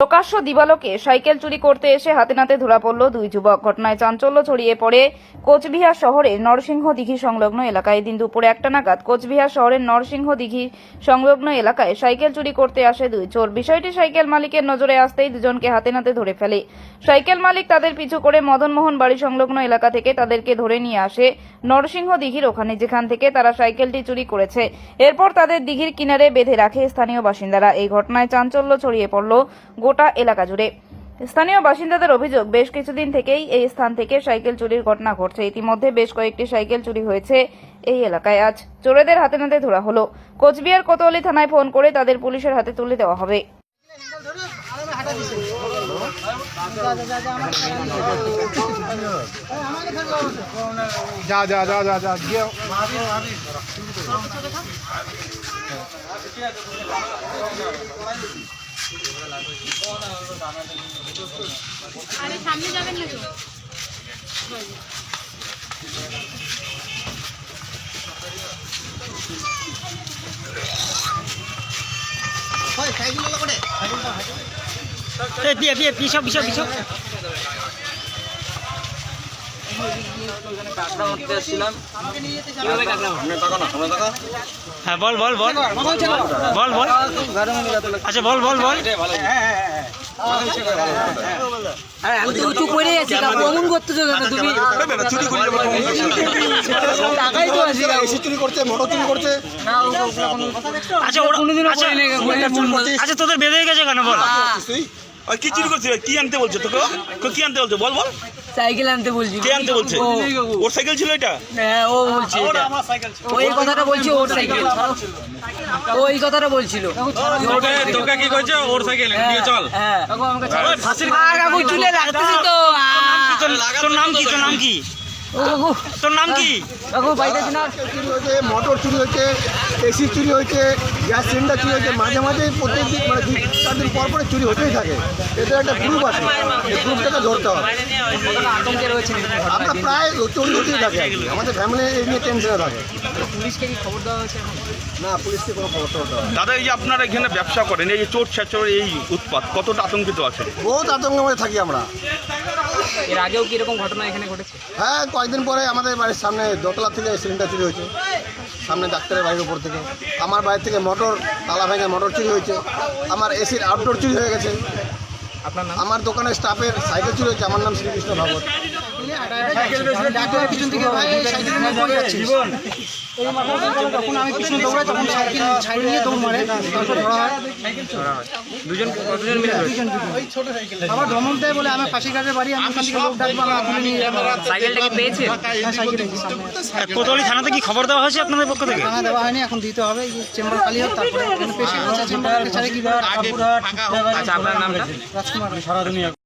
প্রকাশ্য দিবালোকে সাইকেল চুরি করতে এসে হাতে নাতে ধরা পড়ল দুই যুবক। ঘটনায় চাঞ্চল্য ছড়িয়ে পড়ে কোচবিহার শহরের নরসিংহ দিঘি সংলগ্ন এলাকায়। দিন দুপুরে একটা নাগাদ কোচবিহার শহরের নরসিংহ দিঘি সংলগ্ন এলাকায় সাইকেল চুরি করতে আসে দুই চোর। বিষয়টি সাইকেল মালিকের নজরে আসতেই দুজনকে হাতে নাতে ধরে ফেলে। সাইকেল মালিক তাদের পিছু করে মদনমোহন বাড়ি সংলগ্ন এলাকা থেকে তাদেরকে ধরে নিয়ে আসে নরসিংহ দিঘির ওখানে, যেখান থেকে তারা সাইকেলটি চুরি করেছে। এরপর তাদের দিঘির কিনারে বেঁধে রাখে স্থানীয় বাসিন্দারা। এই ঘটনায় চাঞ্চল্য ছড়িয়ে পড়ল গোটা এলাকা জুড়ে। স্থানীয় বাসিন্দাদের অভিযোগ, বেশ কিছুদিন থেকেই এই স্থান থেকে সাইকেল চুরির ঘটনা ঘটছে। ইতিমধ্যে বেশ কয়েকটি সাইকেল চুরি হয়েছে এই এলাকায়। আজ চোরেদের হাতে নাতে ধরা হলো। কোচবিহার কোতোয়ালি থানায় ফোন করে তাদের পুলিশের হাতে তুলে দেওয়া হবে। আরে সামনে যাবেন না তো? এ দিয়ে দিয়ে পিছাও। হ্যাঁ বল বল বল। বল আচ্ছা বল বল বল। করছে করছে আচ্ছা আচ্ছা আচ্ছা তোদের বেঁধে গেছে কেন, বল? কি চুরি করছিস? কি আনতে বলছো তোকে? কি আনতে বলছে? বল বল। সাইকেল আনতে বলছি। কে আনতে বলছে। ওর সাইকেল ছিল এটা? হ্যাঁ ও বলছে। এটা। ও এই কথাটা বলছে ওর সাইকেল। ও এই কথাটা বলছিল। তোকে কি কইছে? ওর সাইকেল। নিয়ে চল। হ্যাঁ। আর কাকু চুলে লাগতেছি তো। তোর তোর নাম কি? তোর নাম কি? ও তোর নাম কি? কাকু হয়েছে মোটর চুরি হয়েছে এসি চুরি হয়েছে গ্যাস সিলিন্ডার চুরি হয়েছে। মাঝে মাঝে প্রত্যেক দিন মানে দুই চার দিন পর পরে চুরি হতেই থাকে। এটা একটা গ্রুপ আছে। এই গ্রুপটাকে ধরতে হবে। আমরা প্রায় চুরি হতেই থাকে আমাদের ফ্যামিলি এই নিয়ে টেনশনে থাকে। পুলিশকে কি খবর দেওয়া হয়েছে না পুলিশকে কোনো খবর দেওয়া দাদা এই যে আপনারা এখানে ব্যবসা করেন এই যে চোর ছাচর এই উৎপাত কতটা আতঙ্কিত আছে বহুত আতঙ্কের মধ্যে থাকি আমরা। এর আগেও কি এরকম ঘটনা এখানে ঘটেছে? হ্যাঁ কয়েকদিন পরে আমাদের বাড়ির সামনে দোতলা থেকে সিলিন্ডার চুরি হয়েছে। সামনে ডাক্তারের বাড়ির উপর থেকে। আমার বাড়ি থেকে মোটর তালা ভেঙে মোটর চুরি হয়েছে। আমার এসির আউটডোর চুরি হয়ে গেছে। আপনার আমার দোকানের স্টাফের সাইকেল চুরি হয়েছে। আমার নাম শ্রীকৃষ্ণ ভাগবত। ডাক্তারের পিছন থেকে ভাই সাইকেল নিয়ে পড়ে যাচ্ছে। তখন আমি পিছনে দৌড়াই তখন সাইকেল ছাড়িয়ে নিয়ে দৌড় মারে। তারপর ধরা হয়। দুজন কতজন মিলে দুজন দুজন। আবার ধমক দেয় বলে আমার ফাঁসি কাজের বাড়ি আমি ওখান লোক ডাকবো আমরা তুলে নিয়ে সাইকেলটা কি পেয়েছে সাইকেল এই যে সামনে। আছে। কোতোয়ালি থানাতে কি খবর দেওয়া হয়েছে আপনাদের পক্ষ থেকে? থানা দেওয়া হয়নি এখন দিতে হবে। চেম্বার খালি হোক তারপরে পেশেন্ট আছে চেম্বার ছাড়ে কি দেওয়ার আচ্ছা আপনার নামটা? রাজকুমার।